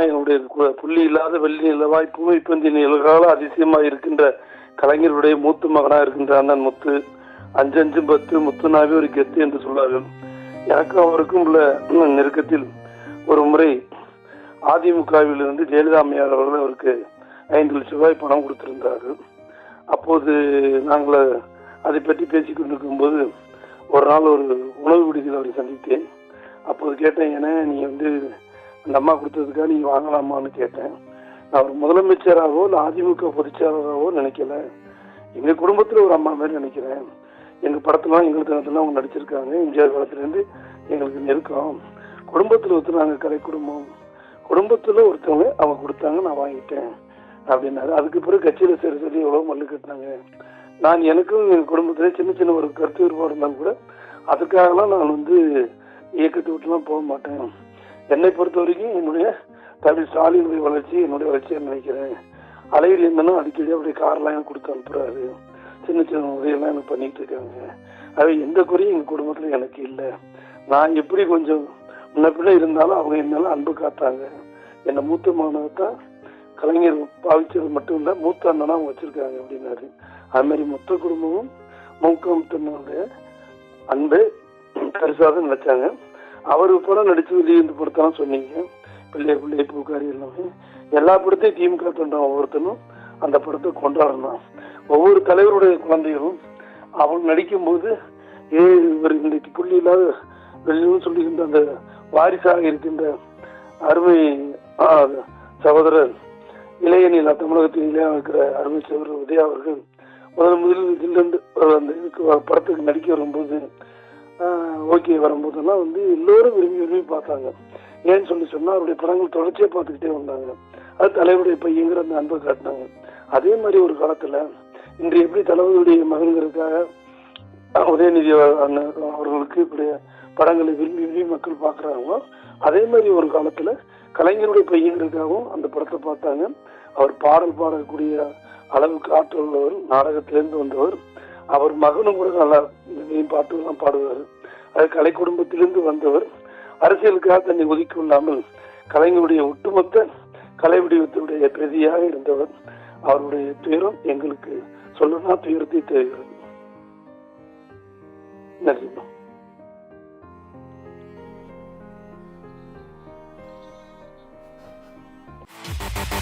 நான் புள்ளி இல்லாத வெள்ளி நிலவாய் பூமி பந்தி நிலகால அதிசயமாக இருக்கின்ற கலைஞருடைய மூத்த மகனாக இருக்கின்ற அண்ணன் முத்து அஞ்சஞ்சு பத்து முத்துனாவே ஒரு கெத்து என்று சொல்வார்கள். எனக்கும் அவருக்கும் உள்ள நெருக்கத்தில் ஒரு முறை அதிமுகவிலிருந்து ஜெயலலிதா அம்மையார் அவர்கள் அவருக்கு ஐந்து லட்சம் ரூபாய் பணம் கொடுத்திருந்தார்கள். அப்போது நாங்கள் அதை பற்றி பேசி கொண்டிருக்கும்போது ஒரு நாள் ஒரு உணவு விடுதியில் அவரை சந்தித்தேன். அப்போது கேட்டேன் ஏன்னா நீ வந்து அந்த அம்மா கொடுத்ததுக்காக நீங்க வாங்கலாமான்னு கேட்டேன். நான் ஒரு முதலமைச்சராகவோ இல்லை அதிமுக பொதுச்செயலராகவோ நினைக்கல. எங்க குடும்பத்துல ஒரு அம்மா மாதிரி நினைக்கிறேன். எங்க படத்துலாம் எங்க தினத்துல அவங்க நடிச்சிருக்காங்க. எம்ஜிஆர் காலத்துலேருந்து எங்களுக்கு நெருக்கம். குடும்பத்துல ஒருத்தர் நாங்க கலை குடும்பம். குடும்பத்துல ஒருத்தவங்க அவங்க கொடுத்தாங்க நான் வாங்கிட்டேன் அப்படின்னாரு. அதுக்கு பிறகு கட்சியில சரி சொல்லி எவ்வளவு மல்லு கட்டினாங்க. நான் எனக்கும் எங்க குடும்பத்துல சின்ன சின்ன ஒரு கருத்து வேறுபாடு இருந்தாலும் கூட அதுக்காகலாம் நான் வந்து இயக்கத்தை விட்டுலாம் போக மாட்டேன். என்னை பொறுத்த வரைக்கும் என்னுடைய தம்பி ஸ்டாலினுடைய வளர்ச்சி என்னுடைய வளர்ச்சியை நினைக்கிறேன். அலையில் என்னன்னா அடிக்கடி அப்படியே கார்லாம் எனக்கு கொடுத்து அனுப்புறாரு. சின்ன சின்ன உதவியெல்லாம் எனக்கு பண்ணிட்டு இருக்காங்க. அவை எந்த குறையும் எங்கள் குடும்பத்தில் எனக்கு இல்லை. நான் எப்படி கொஞ்சம் முன்ன இருந்தாலும் அவங்க என்னால அன்பு காத்தாங்க என்னை மூத்த மகனத்தான் கலைஞர் பாவிச்சது மட்டும் இல்லை மூத்த அண்ணனா அவங்க வச்சிருக்காங்க அப்படின்னாரு. அது மாதிரி மொத்த குடும்பமும் மூக்கம் தன்னுடைய அன்பை பெருசாக நினைச்சாங்க. அவர் படம் நடிச்சு வெளியிருந்து படத்தெல்லாம் சொன்னீங்க. பிள்ளை பிள்ளை பூக்காரி எல்லாமே. எல்லா படத்தையும் திமுக தொண்டன் ஒவ்வொருத்தனும் அந்த படத்தை கொண்டாடணும். ஒவ்வொரு தலைவருடைய குழந்தைகளும் அவங்க நடிக்கும்போது ஏ இவர் இன்றைக்கு புள்ளி இல்லாத வெளியும் சொல்லுகின்ற அந்த வாரிசாக இருக்கின்ற அருமை சகோதரர் இளையனில் தமிழகத்தில் இளையா இருக்கிற அருமை சகோதரர் உதயா அவர்கள் முதல் முதலில் இதிலிருந்து அந்த இதுக்கு படத்துக்கு நடிக்க வரும்போது ஓகே வரும்போதெல்லாம் வந்து எல்லோரும் விரும்பி விரும்பி பார்த்தாங்க. ஏன்னு சொல்லி சொன்னா அவருடைய படங்கள் தொடர்ச்சியா பார்த்துக்கிட்டே வந்தாங்க. அது தலைவருடைய பையங்கிற அந்த அன்பை காட்டினாங்க. அதே மாதிரி ஒரு காலத்துல இன்று எப்படி தளபதியுடைய மகன்களுக்காக உதயநிதி அவர்களுக்கு இப்படி படங்களை விரும்பி விரும்பி மக்கள் பார்க்கறாங்களோ அதே மாதிரி ஒரு காலத்துல கலைஞருடைய பையங்களுக்காகவும் அந்த படத்தை பார்த்தாங்க. அவர் பாடல் பாடக்கூடிய அளவுக்கு ஆற்றல் உள்ளவர் நாடகத்திலிருந்து வந்தவர். அவர் மகனும் கூட நல்லா பாட்டுலாம் பாடுவார். அது கலை குடும்பத்திலிருந்து வந்தவர். அரசியலுக்காக தன்னை ஒதுக்கி கொள்ளாமல் கலைஞருடைய ஒட்டுமொத்த கலை வடிவத்தினுடைய பிரதியாக இருந்தவர். அவருடைய துயரம் எங்களுக்கு சொல்லணும்னா துயரத்தை தேவைகிறது நன்றி. Thank you.